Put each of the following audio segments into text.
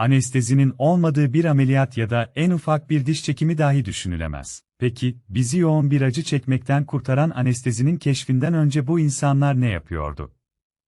Anestezinin olmadığı bir ameliyat ya da en ufak bir diş çekimi dahi düşünülemez. Peki, bizi yoğun bir acı çekmekten kurtaran anestezinin keşfinden önce bu insanlar ne yapıyordu?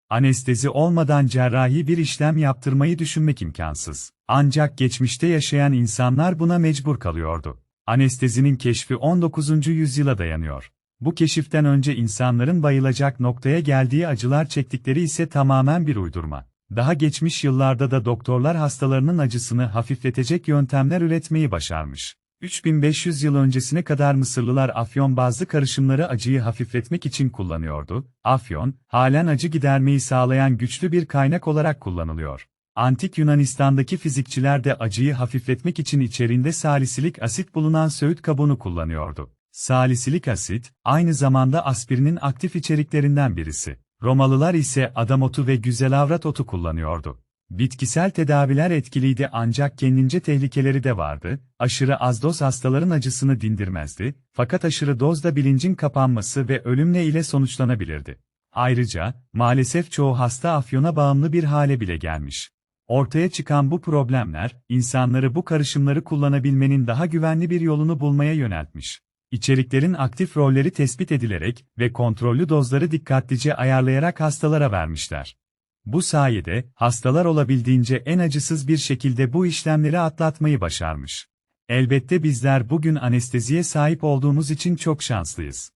Anestezi olmadan cerrahi bir işlem yaptırmayı düşünmek imkansız. Ancak geçmişte yaşayan insanlar buna mecbur kalıyordu. Anestezinin keşfi 19. yüzyıla dayanıyor. Bu keşiften önce insanların bayılacak noktaya geldiği acılar çektikleri ise tamamen bir uydurma. Daha geçmiş yıllarda da doktorlar hastalarının acısını hafifletecek yöntemler üretmeyi başarmış. 3500 yıl öncesine kadar Mısırlılar afyon bazlı karışımları acıyı hafifletmek için kullanıyordu. Afyon, halen acı gidermeyi sağlayan güçlü bir kaynak olarak kullanılıyor. Antik Yunanistan'daki fizikçiler de acıyı hafifletmek için içerinde salisilik asit bulunan söğüt kabuğunu kullanıyordu. Salisilik asit, aynı zamanda aspirinin aktif içeriklerinden birisi. Romalılar ise adam otu ve güzel avrat otu kullanıyordu. Bitkisel tedaviler etkiliydi ancak kendince tehlikeleri de vardı, aşırı az doz hastaların acısını dindirmezdi, fakat aşırı dozda bilincin kapanması ve ölümle ile sonuçlanabilirdi. Ayrıca, maalesef çoğu hasta afyona bağımlı bir hale bile gelmiş. Ortaya çıkan bu problemler, insanları bu karışımları kullanabilmenin daha güvenli bir yolunu bulmaya yöneltmiş. İçeriklerin aktif rolleri tespit edilerek ve kontrollü dozları dikkatlice ayarlayarak hastalara vermişler. Bu sayede, hastalar olabildiğince en acısız bir şekilde bu işlemleri atlatmayı başarmış. Elbette bizler bugün anesteziye sahip olduğumuz için çok şanslıyız.